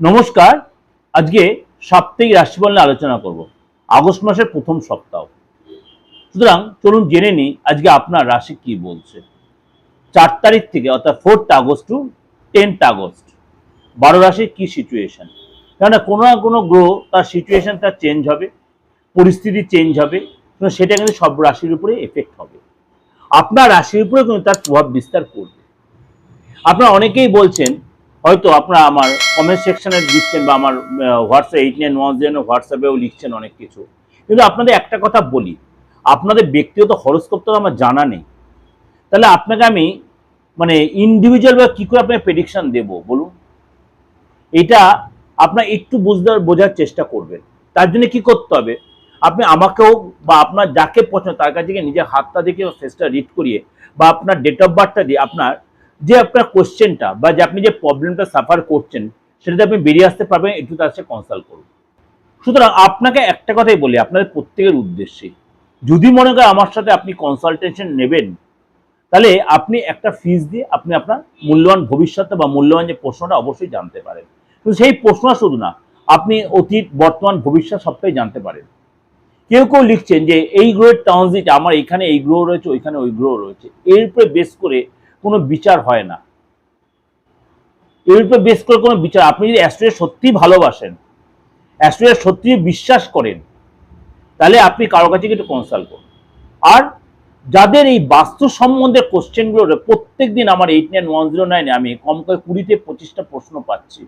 নমস্কার, আজকে সাপ্তাহিক রাশিফল নিয়ে আলোচনা করব। আগস্ট মাসের প্রথম সপ্তাহ। সুতরাং চলুন জেনে নিই আজকে আপনার রাশি কি বলছে। চার তারিখ থেকে, অর্থাৎ fourth August to tenth August, বারো রাশির কি সিচুয়েশন কেননা কোনো না কোনো গ্রহ তার সিচুয়েশন তার চেঞ্জ হবে, পরিস্থিতি চেঞ্জ হবে সেটা কিন্তু সব রাশির উপরে এফেক্ট হবে। আপনার রাশির উপরে কিন্তু তার প্রভাব বিস্তার করবে। আপনারা অনেকেই বলছেন হয়তো আপনারা আমার কমেন্ট সেকশনে লিখছেন বা আমার WhatsApp eight nine one zero হোয়াটসঅ্যাপেও লিখছেন অনেক কিছু। কিন্তু আপনাদের একটা কথা বলি, আপনাদের ব্যক্তিগত হরস্কোপ তো আমার জানা নেই। তাহলে আপনাকে আমি মানে ইন্ডিভিজুয়াল বা কী করে আপনাকে প্রেডিকশন দেবো বলুন? এটা আপনার একটু বুঝতে বোঝার চেষ্টা করবেন। তার জন্য কি করতে হবে? আপনি আমাকেও বা আপনার যাকে পছন্দ, তার কাছে নিজের হাতটা দেখে ফেসটা রিড করিয়ে বা আপনার ডেট অফ বার্থটা দিয়ে আপনার যে আপনার কোশ্চেনটা বা যে আপনি যে প্রবলেমটা সাফার করছেন, সেটাতে আপনি বেরিয়ে আসতে পারবেন, একটু তার সাথে কনসাল্ট করুন। সুতরাং আপনাকে একটা কথাই বলি, আপনাদের প্রত্যেকের উদ্দেশ্যে, যদি মনে করেন আমার সাথে আপনি কনসালটেশন নেবেন, তাহলে আপনি একটা ফিস দিয়ে আপনি আপনার মূল্যবান ভবিষ্যৎ বা মূল্যবান যে প্রশ্নটা অবশ্যই জানতে পারেন। কিন্তু সেই প্রশ্ন শুধু না, আপনি অতীত, বর্তমান, ভবিষ্যৎ সবটাই জানতে পারেন। কেউ কেউ লিখছেন যে, এই গ্রহের ট্রানজিট আমার এখানে এই গ্রহ রয়েছে, ওইখানে ওই গ্রহ রয়েছে। এর উপরে বেস করে কোনো বিচার হয় না। এর উপরে বেস করে কোনো বিচার। আপনি যদি অ্যাস্ট্রোয়ে সত্যিই ভালোবাসেন অ্যাস্ট্রোয়ে সত্যিই বিশ্বাস করেন, তাহলে আপনি কারও কাছে একটু কনসাল্ট করুন। আর যাদের এই বাস্তু সম্বন্ধে কোশ্চেনগুলো প্রত্যেক দিন আমার এইট নাইন ওয়ান জিরো নাইনে আমি কম করে কুড়িতে পঁচিশটা প্রশ্ন পাচ্ছি।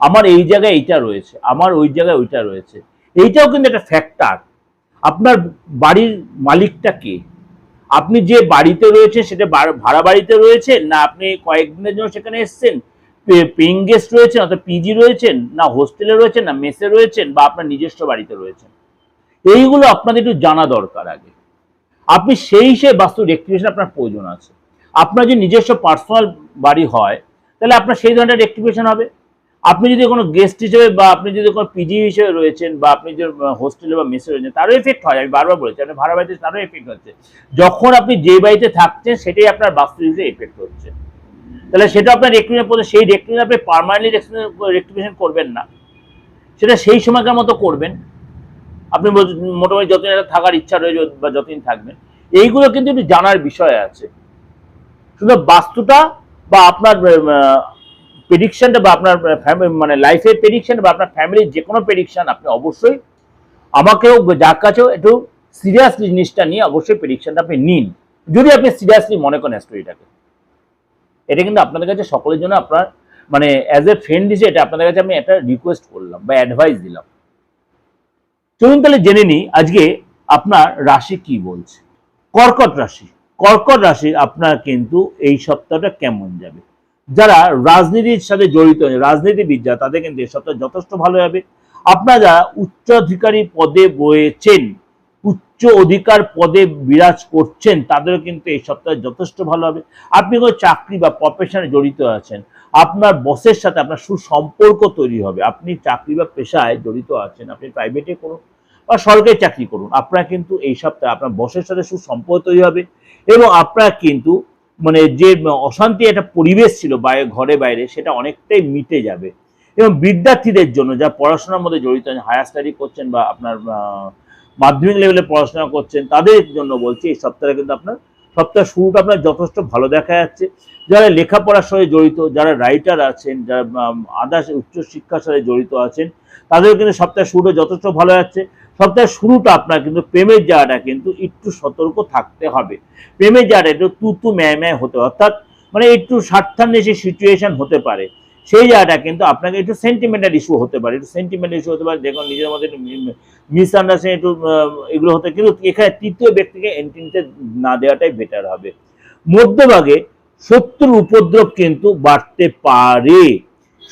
আমার এই জায়গায় এইটা রয়েছে, আমার ওই জায়গায় ওইটা রয়েছে। এইটাও কিন্তু একটা ফ্যাক্টর আপনার বাড়ির মালিকটা কে? আপনি যে বাড়িতে রয়েছে সেটা ভাড়া বাড়িতে রয়েছেন না আপনি কয়েকদিনের জন্য সেখানে এসেছেন? পেইং গেস্ট রয়েছেন অর্থাৎ পিজি রয়েছেন না হোস্টেলে রয়েছেন না মেসে রয়েছেন বা আপনার নিজস্ব বাড়িতে রয়েছেন? এইগুলো আপনাদের একটু জানা দরকার আগে। আপনি সেই হিসেবে বাস্তু রেক্টিফিকেশন আপনার প্রয়োজন আছে। আপনার যদি নিজস্ব পার্সোনাল বাড়ি হয়, তাহলে আপনার সেই ধরনের রেক্টিফিকেশন হবে। আপনি যদি কোনো গেস্ট হিসেবে বা আপনি যদি কোনো পিজি হিসেবে রয়েছেন বা আপনি যে হোস্টেলে বা মেসে রয়েছেন, তারও এফেক্ট হয়, আমি বারবার বলেছি আপনি ভাড়া বাড়িতে তারও এফেক্ট হচ্ছে। যখন আপনি যে বাড়িতে থাকছেন, সেটাই আপনার বাস্তু হিসেবে এফেক্ট হচ্ছে। তাহলে সেটা আপনার রেক্টিফিকেশন পড়ছে সেই রেক্টিফিকেশন আপনি পারমানেন্টলি রেক্টিফিকেশন করবেন না। সেটা সেই সময়কার মতো করবেন। আপনি মোটামুটি যতদিন একটা থাকার ইচ্ছা রয়েছে বা যতদিন থাকবেন, এইগুলো কিন্তু একটু জানার বিষয় আছে। শুধু বাস্তুটা বা আপনার প্রেডিকশনটা বা আপনার মানে লাইফের প্রেডিকশন বা আপনার ফ্যামিলির যে কোনো প্রেডিকশন আপনি অবশ্যই আমাকেও যার কাছেও একটু সিরিয়াসলি জিনিসটা নিয়ে অবশ্যই প্রেডিকশনটা আপনি নিন। যদি আপনি সিরিয়াসলি মনে করেন স্টোরিটাকে এটা কিন্তু আপনাদের কাছে সকলের জন্য আপনার মানে অ্যাজ এ ফ্রেন্ড হিসেবে এটা আপনাদের কাছে আমি একটা রিকোয়েস্ট করলাম বা অ্যাডভাইস দিলাম। চলুন তাহলে জেনে নিই আজকে আপনার রাশি কি বলছে। কর্কট রাশি। কর্কট রাশি আপনার কিন্তু এই সপ্তাহটা কেমন যাবে? যারা রাজনীতির সাথে জড়িত রাজনীতিবিদ যারা, তাদের কিন্তু এই সপ্তাহ যথেষ্ট ভালো হবে। আপনারা উচ্চাধিকারী পদে বয়েছেন, উচ্চ অধিকার পদে বিরাজ করছেন, তাদেরও কিন্তু এই সপ্তাহে যথেষ্ট ভালো হবে। আপনি কোনো চাকরি বা প্রফেশনে জড়িত আছেন, আপনার বসের সাথে আপনার সুসম্পর্ক তৈরি হবে। আপনি চাকরি বা পেশায় জড়িত আছেন, আপনি প্রাইভেটে করুন বা সরকারি চাকরি করুন। আপনার কিন্তু এই সপ্তাহে আপনার বসের সাথে সুসম্পর্ক তৈরি হবে এবং আপনার কিন্তু মানে যে অশান্তি একটা পরিবেশ ছিল বাইরে ঘরে বাইরে, সেটা অনেকটাই মিটে যাবে। এবং বিদ্যার্থীদের জন্য যা পড়াশোনার মধ্যে জড়িত হায়ার স্টাডি করছেন বা আপনার মাধ্যমিক লেভেলে পড়াশোনা করছেন, তাদের জন্য বলছি, এই সপ্তাহে কিন্তু আপনার, সপ্তাহের শুরুটা আপনার যথেষ্ট ভালো দেখা যাচ্ছে। যারা লেখাপড়ার সঙ্গে জড়িত, যারা রাইটার আছেন, যারা আদার্স উচ্চশিক্ষার সাথে জড়িত আছেন তাদের কিন্তু সপ্তাহের শুরুটা যথেষ্ট ভালো যাচ্ছে। সপ্তাহের শুরুটা আপনার কিন্তু প্রেমের জায়গাটা কিন্তু একটু সতর্ক থাকতে হবে। প্রেমের জায়গাটা একটু তু তু ম্যায় ম্যায় হতে। অর্থাৎ মানে একটু স্বার্থান্বেষী সিচুয়েশন হতে পারে, সেই জায়গাটা কিন্তু আপনাকে একটু সেন্টিমেন্টাল ইস্যু হতে পারে। একটু সেন্টিমেন্টাল ইস্যু হতে পারে, দেখুন নিজের মধ্যে একটু মিসআন্ডারস্ট্যান্ডিং একটু এগুলো হতে কিন্তু এখানে তৃতীয় ব্যক্তিকে এন্ট্রিতে না দেওয়াটাই বেটার হবে। মধ্যভাগে শত্রুর উপদ্রব কিন্তু বাড়তে পারে।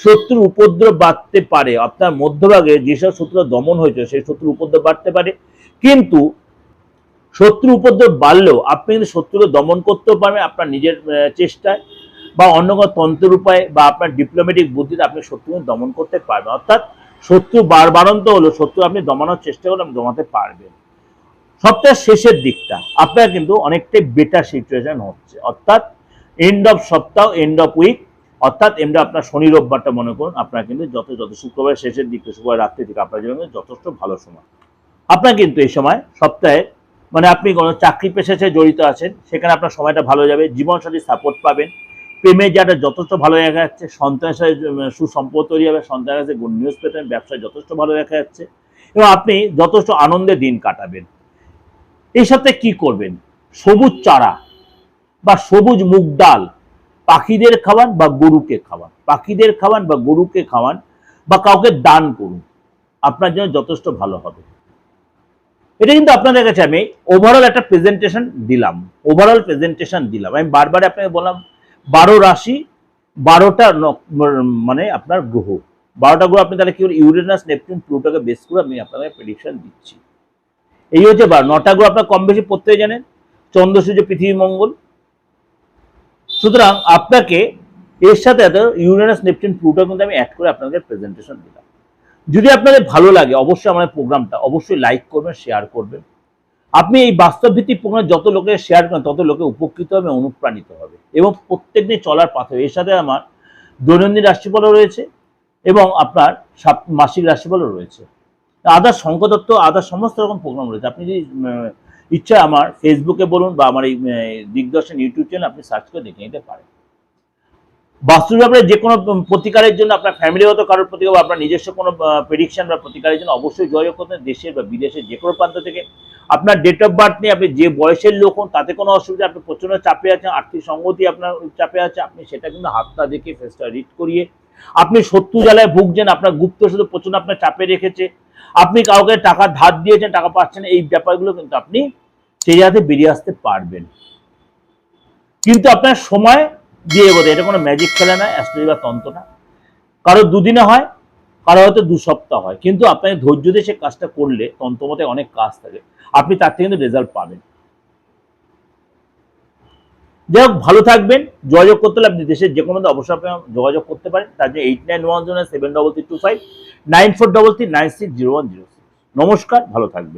শত্রুর উপদ্রব বাড়তে পারে। আপনার মধ্যভাগে যেসব শত্রু দমন হয়েছে, সেই শত্রুর উপদ্রব বাড়তে পারে। কিন্তু শত্রু উপদ্রব বাড়লেও আপনি কিন্তু শত্রুকে দমন করতেও পারবেন আপনার নিজের চেষ্টায় বা অন্য কোনো তন্ত্রের উপায় বা আপনার ডিপ্লোম্যাটিক বুদ্ধিতে আপনি শত্রুকে দমন করতে পারবেন। অর্থাৎ শত্রু বারবারন্ত হলো শত্রু আপনি দমানোর চেষ্টা করলে আপনি দমাতে পারবেন। সপ্তাহের শেষের দিকটা, আপনার কিন্তু অনেকটাই বেটার সিচুয়েশন হচ্ছে। অর্থাৎ এন্ড অফ সপ্তাহ এন্ড অফ উইক অর্থাৎ এমনি আপনার শনি রোববারটা মনে করুন আপনার কিন্তু যত যত শুক্রবার শেষের দিকে শুক্রবার রাত্রি থেকে আপনার জন্য যথেষ্ট ভালো সময়। আপনার কিন্তু এই সময় সপ্তাহে মানে আপনি কোনো চাকরি পেশা সাথে জড়িত আছেন সেখানে আপনার সময়টা ভালো যাবে জীবনসাথী সাপোর্ট পাবেন প্রেমের জায়গাটা যথেষ্ট ভালো দেখা যাচ্ছে সন্তানের সাথে উম, সুসম্পর্ক তৈরি হবে সন্তানের কাছে গুড নিউজ পেতেন ব্যবসায় যথেষ্ট ভালো দেখা যাচ্ছে এবং আপনি যথেষ্ট আনন্দে দিন কাটাবেন। এই সপ্তাহে কি করবেন? সবুজ চারা বা সবুজ মুগ ডাল পাখিদের খাওয়ান বা গরুকে খাওয়ান। পাখিদের খাওয়ান বা গরুকে খাওয়ান বা কাউকে দান করুন, আপনার জন্য যথেষ্ট ভালো হবে। এটা কিন্তু আপনাদের কাছে আমি ওভারঅল একটা প্রেজেন্টেশন দিলাম ওভারঅল প্রেজেন্টেশন দিলাম। আমি বারবার আপনাকে বললাম, বারো রাশি, বারোটা মানে আপনার গ্রহ। বারোটা গ্রহ, আপনি তাহলে কি ইউরেনাস নেপচুন প্লুটোকে বেস করে আমি আপনাকে প্রেডিকশন দিচ্ছি। এই হচ্ছে বার। নটা গ্রহ আপনার কম বেশি প্রত্যেকে জানেন। চন্দ্র, সূর্য, পৃথিবী, মঙ্গল। সুতরাং আপনাকে এর সাথে এত ইউরেনাস নেপচুন প্লুটো কিন্তু আমি অ্যাড করে আপনাদের প্রেজেন্টেশন দিলাম। যদি আপনাদের ভালো লাগে, অবশ্যই আমার প্রোগ্রামটা অবশ্যই লাইক করবেন শেয়ার করবেন। আপনি এই বাস্তব ভিত্তিক প্রোগ্রাম যত লোকে শেয়ার করেন, তত লোকে উপকৃত হবে, অনুপ্রাণিত হবে। এবং প্রত্যেক দিন চলার পাথর এর সাথে আমার দৈনন্দিন রাশিফলও রয়েছে এবং আপনার মাসিক রাশিফলও রয়েছে। আদার শঙ্কদত্ত আদার সমস্ত রকম প্রোগ্রাম রয়েছে। আপনি যদি ইচ্ছা আমার ফেসবুকে বলুন বা আমার এই দিগদর্শন ইউটিউব চ্যানেল আপনি সার্চ করে দেখে নিতে পারেন। বাস্তু ব্যাপারে যে কোনো প্রতিকারের জন্য আপনার ফ্যামিলিগত কারোর প্রতিকার বা আপনার নিজস্ব কোনো প্রেডিকশন বা প্রতিকারের জন্য অবশ্যই যোগাযোগ করতে দেশের বা বিদেশের যে কোনো প্রান্ত থেকে। আপনার ডেট অফ বার্থ নিয়ে আপনি যে বয়সের লোক হন, তাতে কোনো অসুবিধা, আপনি প্রচণ্ড চাপে আছেন, আর্থিক সংগতি আপনার চাপে আছে, আপনি সেটা কিন্তু হাতটা দেখে ফেসটা রিড করিয়ে আপনি শত্রু জ্বালায় ভুগছেন, আপনার গুপ্ত শুধু প্রচণ্ড আপনার চাপে রেখেছে। আপনি কাউকে টাকা ধার দিয়েছেন, টাকা পাচ্ছেন, এই ব্যাপারগুলো কিন্তু আপনি সেই জায়গাতে বেরিয়ে আসতে পারবেন। কিন্তু আপনার সময় দিয়ে এগোতে, এটা কোনো ম্যাজিক খেলা না অ্যাস্ট্রোলজি বা তন্ত্র না। কারও দুদিনে হয়, কারও হয়তো দু সপ্তাহ হয়। কিন্তু আপনাকে ধৈর্য দিয়ে সে কাজটা করলে তন্ত্রমতে অনেক কাজ থাকে। আপনি তার থেকে কিন্তু রেজাল্ট পাবেন। যাই হোক, ভালো থাকবেন। যোগাযোগ করতে হলে আপনি দেশের যে কোনো অবশ্যই আপনি যোগাযোগ করতে পারেন। তার জন্য eight nine one zero seven double three two five nine four double three nine six zero one zero নমস্কার, ভালো থাকবেন।